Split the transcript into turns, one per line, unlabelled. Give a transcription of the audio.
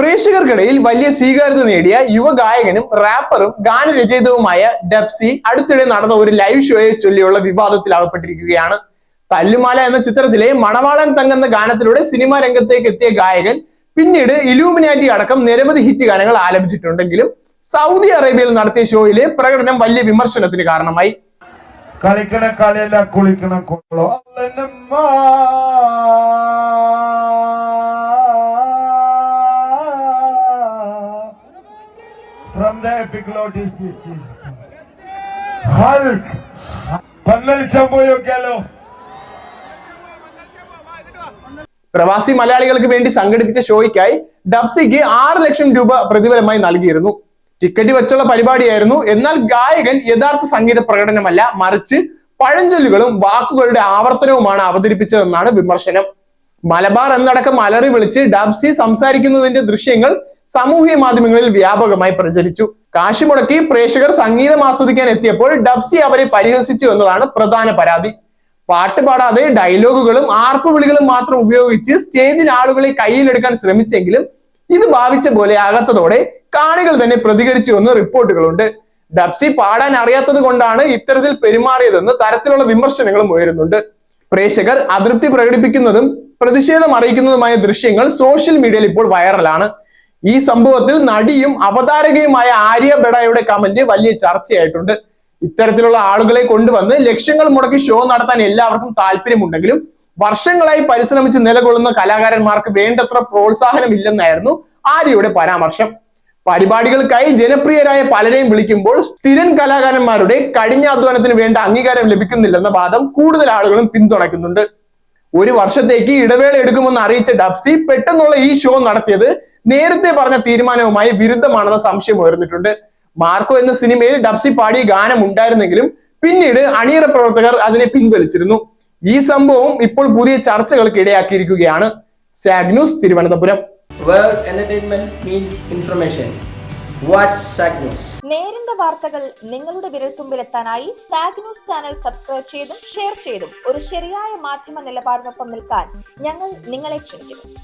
പ്രേക്ഷകർക്കിടയിൽ വലിയ സ്വീകാര്യത നേടിയ യുവ ഗായകനും റാപ്പറും ഗാനരചയിതവുമായ ഡെപ്സി അടുത്തിടെ നടന്ന ഒരു ലൈവ് ഷോയെ ചൊല്ലിയുള്ള വിവാദത്തിൽ അകപ്പെട്ടിരിക്കുകയാണ്. തല്ലുമാല എന്ന ചിത്രത്തിലെ മണവാളൻ തങ്ങെന്ന ഗാനത്തിലൂടെ സിനിമാ രംഗത്തേക്ക് എത്തിയ ഗായകൻ പിന്നീട് ഇലൂമിനാറ്റി അടക്കം നിരവധി ഹിറ്റ് ഗാനങ്ങൾ ആലപിച്ചിട്ടുണ്ടെങ്കിലും സൗദി അറേബ്യയിൽ നടത്തിയ ഷോയിലെ പ്രകടനം വലിയ വിമർശനത്തിന് കാരണമായി.
കളിക്കണ കളിയല്ല കുളിക്കണ കുളോ. From the epic Lord Hulk. പന്നലിച്ചാൻ പോയി
പ്രവാസി മലയാളികൾക്ക് വേണ്ടി സംഘടിപ്പിച്ച ഷോയ്ക്കായി ഡബ്സിക്ക് ആറ് ലക്ഷം രൂപ പ്രതിഫലമായി നൽകിയിരുന്നു. ടിക്കറ്റ് വെച്ചുള്ള പരിപാടിയായിരുന്നു. എന്നാൽ ഗായകൻ യഥാർത്ഥ സംഗീത പ്രകടനമല്ല മറിച്ച് പഴഞ്ചൊല്ലുകളും വാക്കുകളുടെ ആവർത്തനവുമാണ് അവതരിപ്പിച്ചതെന്നാണ് വിമർശനം. മലബാർ എന്നടക്കം അലറി വിളിച്ച് ഡബ്സി സംസാരിക്കുന്നതിന്റെ ദൃശ്യങ്ങൾ സാമൂഹ്യ മാധ്യമങ്ങളിൽ വ്യാപകമായി പ്രചരിച്ചു. കാശ് മുടക്കി പ്രേക്ഷകർ സംഗീതം ആസ്വദിക്കാൻ എത്തിയപ്പോൾ ഡബ്സി അവരെ പരിഹസിച്ചു എന്നതാണ് പ്രധാന പരാതി. പാട്ട് പാടാതെ ഡയലോഗുകളും ആർപ്പുവിളികളും മാത്രം ഉപയോഗിച്ച് സ്റ്റേജിൽ ആളുകളെ കയ്യിലെടുക്കാൻ ശ്രമിച്ചെങ്കിലും ഇത് ഭാവിച്ച പോലെ ആകാത്തതോടെ കാണികൾ തന്നെ പ്രതികരിച്ചു എന്ന് റിപ്പോർട്ടുകളുണ്ട്. ഡബ്സി പാടാൻ അറിയാത്തത് കൊണ്ടാണ് ഇത്തരത്തിൽ പെരുമാറിയതെന്ന് തരത്തിലുള്ള വിമർശനങ്ങളും ഉയരുന്നുണ്ട്. പ്രേക്ഷകർ അതൃപ്തി പ്രകടിപ്പിക്കുന്നതും പ്രതിഷേധം അറിയിക്കുന്നതുമായ ദൃശ്യങ്ങൾ സോഷ്യൽ മീഡിയയിൽ ഇപ്പോൾ വൈറലാണ്. ഈ സംഭവത്തിൽ നടിയും അവതാരകയുമായ ആര്യ ബെഡായുടെ കമന്റ് വലിയ ചർച്ചയായിട്ടുണ്ട്. ഇത്തരത്തിലുള്ള ആളുകളെ കൊണ്ടുവന്ന് ലക്ഷ്യങ്ങൾ മുടക്കി ഷോ നടത്താൻ എല്ലാവർക്കും താല്പര്യമുണ്ടെങ്കിലും വർഷങ്ങളായി പരിശ്രമിച്ച് നിലകൊള്ളുന്ന കലാകാരന്മാർക്ക് വേണ്ടത്ര പ്രോത്സാഹനം ഇല്ലെന്നായിരുന്നു ആര്യയുടെ പരാമർശം. പരിപാടികൾക്കായി ജനപ്രിയരായ പലരെയും വിളിക്കുമ്പോൾ സ്ഥിരൻ കലാകാരന്മാരുടെ കഠിനാധ്വാനത്തിന് വേണ്ട അംഗീകാരം ലഭിക്കുന്നില്ലെന്ന വാദം കൂടുതൽ ആളുകളും പിന്തുണയ്ക്കുന്നുണ്ട്. ഒരു വർഷത്തേക്ക് ഇടവേള എടുക്കുമെന്ന് അറിയിച്ച ഡബ്സി പെട്ടെന്നുള്ള ഈ ഷോ നടത്തിയത് നേരത്തെ പറഞ്ഞ തീരുമാനവുമായി വിരുദ്ധമാണെന്ന സംശയം ഉയർന്നിട്ടുണ്ട്. മാർക്കോ എന്ന സിനിമയിൽ ഡബ്സി പാടിയ ഗാനം ഉണ്ടായിരുന്നെങ്കിലും പിന്നീട് അണിയറ പ്രവർത്തകർ അതിനെ പിൻവലിച്ചിരുന്നു. ഈ സംഭവം ഇപ്പോൾ പുതിയ ചർച്ചകൾക്ക് ഇടയാക്കിയിരിക്കുകയാണ്. SAG news Thiruvananthapuram.
World entertainment means information. Watch SAG News.
നേരിന്റെ വാർത്തകൾ നിങ്ങളുടെ വിരൽത്തുമ്പിലെത്താനായി സാഗ് ന്യൂസ് ചാനൽ സബ്സ്ക്രൈബ് ചെയ്തും ഷെയർ ചെയ്തും ഒരു ശരിയായ മാധ്യമ നിലപാടിനൊപ്പം നിൽക്കാൻ ഞങ്ങൾ നിങ്ങളെ ക്ഷണിക്കുന്നു.